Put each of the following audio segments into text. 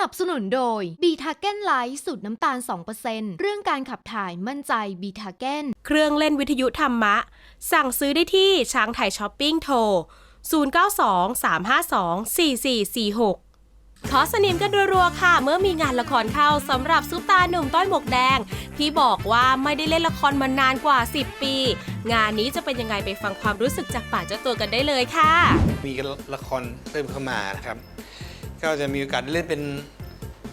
นับสนุนโดยบีทาเก้นไลท์สูตรน้ำตาล 2%เรื่องการขับถ่ายมั่นใจบีทาเก้นเครื่องเล่นวิทยุธรรมะ สั่งซื้อได้ที่ช้างไทยช้อปปิ้งโทร 0923524446ขอสนิมกันรัวๆค่ะ เมื่อมีงานละครเข้าสำหรับซุปตาหนุ่มต้อยหมวกแดง ที่บอกว่าไม่ได้เล่นละครมานานกว่า 10 ปี งานนี้จะเป็นยังไงไปฟังความรู้สึกจากปากเจ้าตัวกันได้เลยค่ะ มีละครเริ่มเข้ามานะครับ ก็จะมีโอกาสได้เล่นเป็น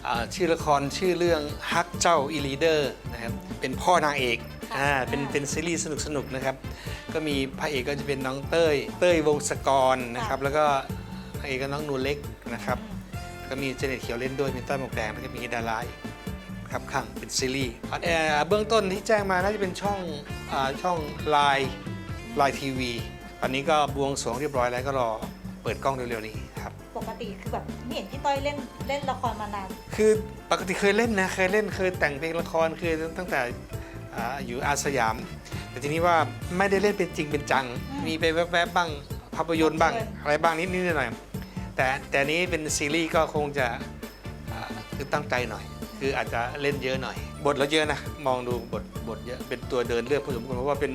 อ่าชื่อละครชื่อเรื่องฮักเจ้าอีลีเดอร์นะครับเป็นพ่อนางเอกอ่าเป็นเป็นซีรีส์สนุกๆนะครับ ก็มีพระเอกก็จะเป็นน้องเต้ย เต้ยวงศกรนะครับ แล้วก็พระเอกก็น้องนูเล็กนะครับ ก็มีเจเน็ตเขียวเล่นด้วยมีต้อยหมวกแดงแล้วก็มีดาราอีกครับข้างเป็นซีรีส์ออนแอร์เบื้องต้นที่แจ้งมาน่าจะเป็นช่องอาช่องไลน์ไลน์ทีวีตอนนี้ก็บวงสรวงเรียบร้อยแล้วก็รอเปิดกล้องเร็วๆนี้ครับป กติคือแบบไม่เห็นพี่ต้อยเล่นเล่นละครมานาน คือปกติเคยเล่นนะ เคยเล่นเคยแต่งเพลงละครเคยตั้งแต่อ่าอยู่อาสยาม แต่ทีนี้ว่าไม่ได้เล่นเป็นจริงเป็นจัง อืมมีไปแวบๆบ้างภาพยนตร์บ้าง ภาพยนตร์ อะไรบ้างนิดๆหน่อยๆแต่แต่นี้เป็นซีรีส์ก็คงจะอ่าคือตั้งใจหน่อย คืออาจจะเล่นเยอะหน่อย บทเราเยอะนะ มองดูบทบทเยอะเป็นตัวเดินเรื่องพอสมควรเพราะว่าเป็น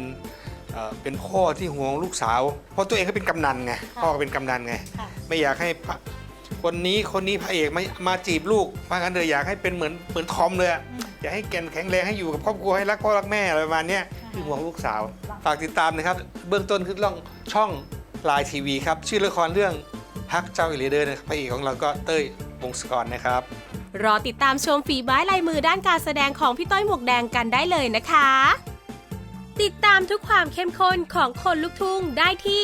เอ่อเป็นพ่อที่ห่วงลูกสาว เพราะตัวเองก็เป็นกำนันไงพ่อก็เป็นกำนันไง ค่ะ ไม่อยากให้พระคนนี้คนนี้พระเอกมามาจีบลูกมากันเลยอยากให้เป็นเหมือนเหมือนทอมเลยอะอืมอยากให้แกนแข็งแรงให้อยู่กับครอบครัวให้รักพ่อรักแม่อะไรประมาณเนี้ยคือห่วงลูกสาว ฝากติดตามนะครับ เบื้องต้นคือล่องช่องไลน์ทีวีครับ ชื่อละครเรื่องฮักเจ้าอิเลเดอร์นะครับพระเอกของเราก็เต้ยวงศกรนะครับ รอติดตามชมฝีไม้ลายมือด้านการแสดงของพี่ต้อยหมวกแดงกันได้เลยนะคะ ติดตามทุกความเข้มข้นของคนลุกทุ่งได้ที่